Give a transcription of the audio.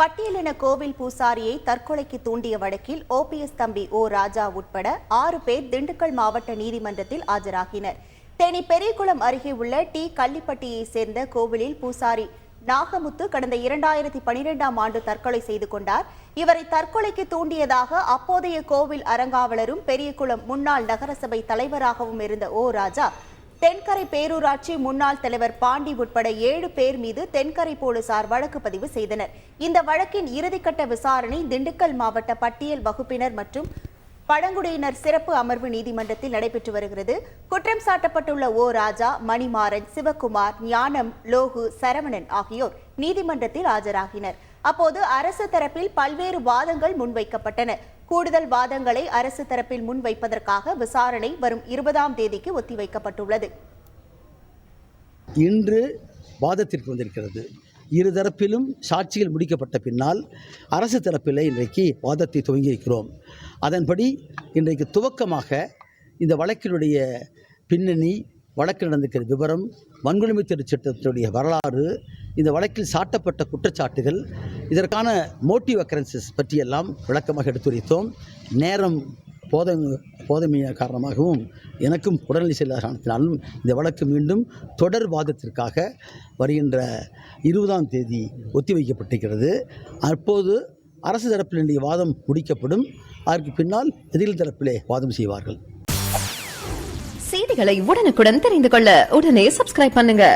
பட்டியலின கோவில் பூசாரியை தற்கொலைக்கு தூண்டிய வழக்கில் ஓபிஎஸ் தம்பி ஓ ராஜா உட்பட ஆறு பேர் திண்டுக்கல் மாவட்ட நீதிமன்றத்தில் ஆஜராகினர். தேனி பெரியகுளம் அருகே உள்ள டி. கள்ளிப்பட்டியை சேர்ந்த கோவிலில் பூசாரி நாகமுத்து கடந்த இரண்டாயிரத்தி பனிரெண்டாம் ஆண்டு தற்கொலை செய்து கொண்டார். இவரை தற்கொலைக்கு தூண்டியதாக அப்போதைய கோவில் அறங்காவலரும் பெரியகுளம் முன்னாள் நகரசபை தலைவராகவும் இருந்த ஓ ராஜா தென்கரை பேரூராட்சி முன்னாள் தலைவர் பாண்டி உட்பட ஏழு பேர் மீது தென்கரை போலீசார் வழக்கு பதிவு செய்தனர். இந்த வழக்கின் இறுதிக்கட்ட விசாரணை திண்டுக்கல் மாவட்ட பட்டியல் வகுப்பினர் மற்றும் பழங்குடியினர் சிறப்பு அமர்வு நீதிமன்றத்தில் நடைபெற்று வருகிறது. குற்றம் சாட்டப்பட்டுள்ள ஓ ராஜா மணிமாறன் சிவகுமார் ஞானம் லோகு சரவணன் ஆகியோர் நீதிமன்றத்தில் ஆஜராகினர். அப்போது அரசு தரப்பில் பல்வேறு வாதங்கள் முன்வைக்கப்பட்டன. கூடுதல் வாதங்களை அரசு தரப்பில் முன்வைப்பதற்காக விசாரணை வரும் இருபதாம் தேதிக்கு ஒத்திவைக்கப்பட்டுள்ளது. இன்று வாதத்திற்கு வந்திருக்கிறது. இருதரப்பிலும் சாட்சிகள் முடிக்கப்பட்ட பின்னால் அரசு தரப்பில் இன்றைக்கு வாதத்தை துவங்கியிருக்கிறோம். அதன்படி இன்றைக்கு துவக்கமாக இந்த வழக்கினுடைய பின்னணி வழக்கு நடந்திருக்கிற விவரம் வன்கொடுமை தடுப்பு சட்டத்தினுடைய வரலாறு இந்த வழக்கில் சாட்டப்பட்ட குற்றச்சாட்டுகள் இதற்கான மோட்டிவ் அக்கரன்சஸ் பற்றியெல்லாம் விளக்கமாக எடுத்துரைத்தோம். நேரம் போத போதமைய காரணமாகவும் எனக்கும் உடல்நிலை செல்லாத காரணத்தினாலும் இந்த வழக்கு மீண்டும் தொடர் வாதத்திற்காக வருகின்ற இருபதாம் தேதி ஒத்திவைக்கப்பட்டிருக்கிறது. அப்போது அரசு தரப்பினுடைய வாதம் முடிக்கப்படும். அதற்கு பின்னால் எதிரில் தரப்பிலே வாதம் செய்வார்கள். செய்திகளை உடனுக்குடன் தெரிந்து கொள்ள உடனே சப்ஸ்கிரைப் பண்ணுங்க.